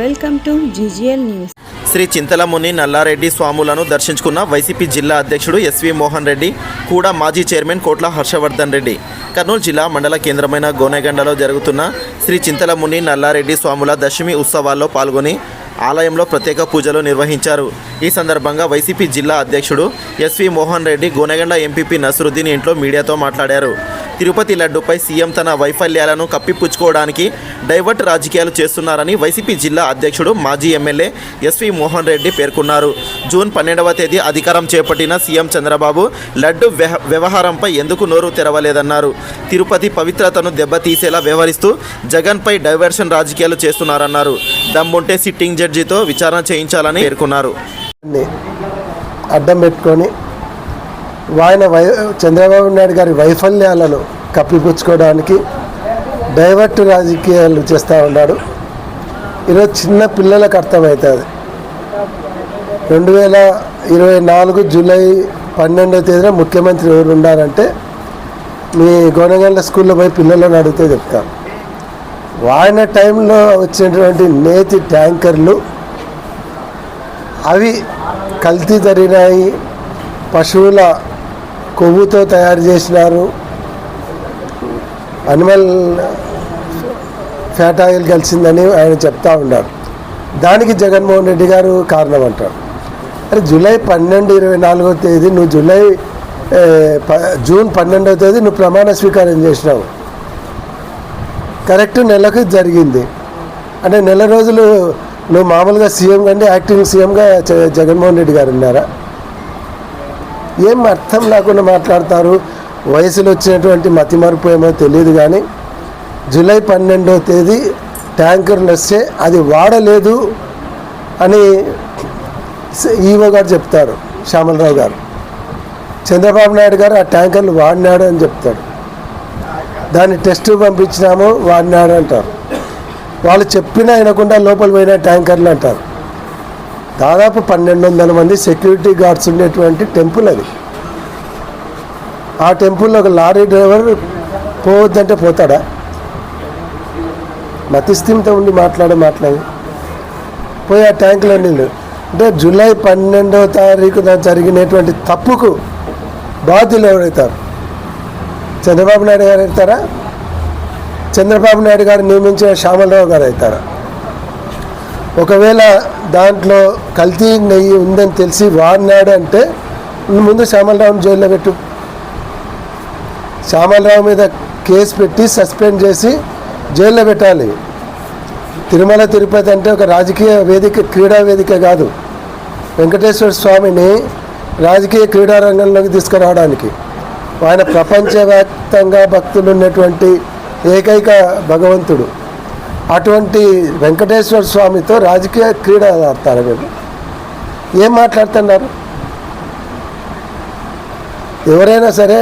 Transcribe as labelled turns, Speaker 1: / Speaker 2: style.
Speaker 1: Welcome to GGL news.
Speaker 2: Shri Chinthalamuni Nallareddy స్వాములను దర్శించుకున్న YCP జిల్లా అధ్యక్షుడు ఎస్వి మోహన్ రెడ్డి కూడా మాజీ చైర్మన్ కోట్ల హర్షవర్ధన్ రెడ్డి. కర్నూలు జిల్లా మండల కేంద్రమైన గోనెగండలో జరుగుతున్న శ్రీ చింతలముని నల్లారెడ్డి స్వాముల దశమి ఉత్సవాల్లో పాల్గొని ఆలయంలో ప్రత్యేక పూజలు నిర్వహించారు. ఈ సందర్భంగా వైసీపీ జిల్లా అధ్యక్షుడు ఎస్వి మోహన్ రెడ్డి గోనెగండ ఎంపీపీ నసరుద్దీన్ ఇంట్లో మీడియాతో మాట్లాడారు. తిరుపతి లడ్డుపై సీఎం తన వైఫల్యాలను కప్పిపుచ్చుకోవడానికి డైవర్ట్ రాజకీయాలు చేస్తున్నారని వైసీపీ జిల్లా అధ్యక్షుడు మాజీ ఎమ్మెల్యే ఎస్వి మోహన్ రెడ్డి పేర్కొన్నారు. జూన్ పన్నెండవ తేదీ అధికారం చేపట్టిన సీఎం చంద్రబాబు లడ్డు వ్యవహారంపై ఎందుకు నోరు తెరవలేదన్నారు. తిరుపతి పవిత్రతను దెబ్బతీసేలా వ్యవహరిస్తూ జగన్పై డైవర్షన్ రాజకీయాలు చేస్తున్నారన్నారు. దమ్ముంటే సిట్టింగ్ జడ్జితో విచారణ చేయించాలని పేర్కొన్నారు.
Speaker 3: అడ్డం పెట్టుకొని ఆయన వై చంద్రబాబు నాయుడు గారి వైఫల్యాలను కప్పిపుచ్చుకోవడానికి డైవర్ట్ రాజకీయాలు చేస్తూ ఉన్నాడు. ఈరోజు చిన్న పిల్లలకు అర్థమవుతుంది రెండు వేల ఇరవై నాలుగు జూలై పన్నెండవ తేదీన ముఖ్యమంత్రి ఎవరు ఉండాలంటే మీ గోనగండ్ల స్కూల్లో పోయి పిల్లలను అడిగితే చెప్తాం. వాడిన టైంలో వచ్చినటువంటి నేతి ట్యాంకర్లు అవి కల్తీ జరిగినాయి. పశువుల కొవ్వుతో తయారు చేసినారు. అనిమల్ ఫ్యాట్ ఆయిల్ కలిసిందని ఆయన చెప్తా ఉన్నారు. దానికి జగన్మోహన్ రెడ్డి గారు కారణం అంటారు. అరే జూలై పన్నెండు ఇరవై నాలుగో తేదీ నువ్వు జూలై ప- జూన్ పన్నెండవ తేదీ నువ్వు ప్రమాణ స్వీకారం చేసినావు. కరెక్ట్ నెలకు జరిగింది. అంటే నెల రోజులు నువ్వు మామూలుగా సీఎం కంటే యాక్టింగ్ సీఎంగా జ- జగన్మోహన్ రెడ్డి గారు ఉన్నారా? ఏం అర్థం లేకుండా మాట్లాడతారు? వయసులో వచ్చినటువంటి మతిమరుపు ఏమో తెలియదు కానీ జూలై పన్నెండవ తేదీ ట్యాంకర్లు వస్తే అది వాడలేదు అని ఈవో గారు చెప్తారు శ్యామలరావు గారు. చంద్రబాబు నాయుడు గారు ఆ ట్యాంకర్లు వాడినాడు అని చెప్తాడు దాన్ని టెస్ట్ పంపించినాము వాడినాడు అంటారు. వాళ్ళు చెప్పినా వినకుండా లోపల పోయిన ట్యాంకర్లు అంటారు. దాదాపు పన్నెండు వందల మంది సెక్యూరిటీ గార్డ్స్ ఉండేటువంటి టెంపుల్ అది. ఆ టెంపుల్లో ఒక లారీ డ్రైవర్ పోవద్దంటే పోతాడా? మతిస్థిమితో ఉండి మాట్లాడే మాట్లాడి. పోయి ఆ ట్యాంకులో నీళ్ళు అంటే జూలై పన్నెండవ తారీఖున జరిగినటువంటి తప్పుకు బాధ్యులు ఎవరైతారు? చంద్రబాబు నాయుడు గారు అవుతారా? చంద్రబాబు నాయుడు గారు నియమించిన శ్యామలరావు గారు అవుతారా? ఒకవేళ దాంట్లో కల్తీ నెయ్యి ఉందని తెలిసి వాడినాడు అంటే ముందు శ్యామలరావుని జైల్లో పెట్టు. శ్యామలరావు మీద కేసు పెట్టి సస్పెండ్ చేసి జైల్లో పెట్టాలి. తిరుమల తిరుపతి అంటే ఒక రాజకీయ వేదిక క్రీడా వేదిక కాదు. వెంకటేశ్వర స్వామిని రాజకీయ క్రీడా రంగంలోకి తీసుకురావడానికి. ఆయన ప్రపంచవ్యాప్తంగా భక్తులు ఉన్నటువంటి ఏకైక భగవంతుడు. అటువంటి వెంకటేశ్వర స్వామితో రాజకీయ క్రీడ ఆడతారు మీరు ఏం మాట్లాడుతున్నారు? ఎవరైనా సరే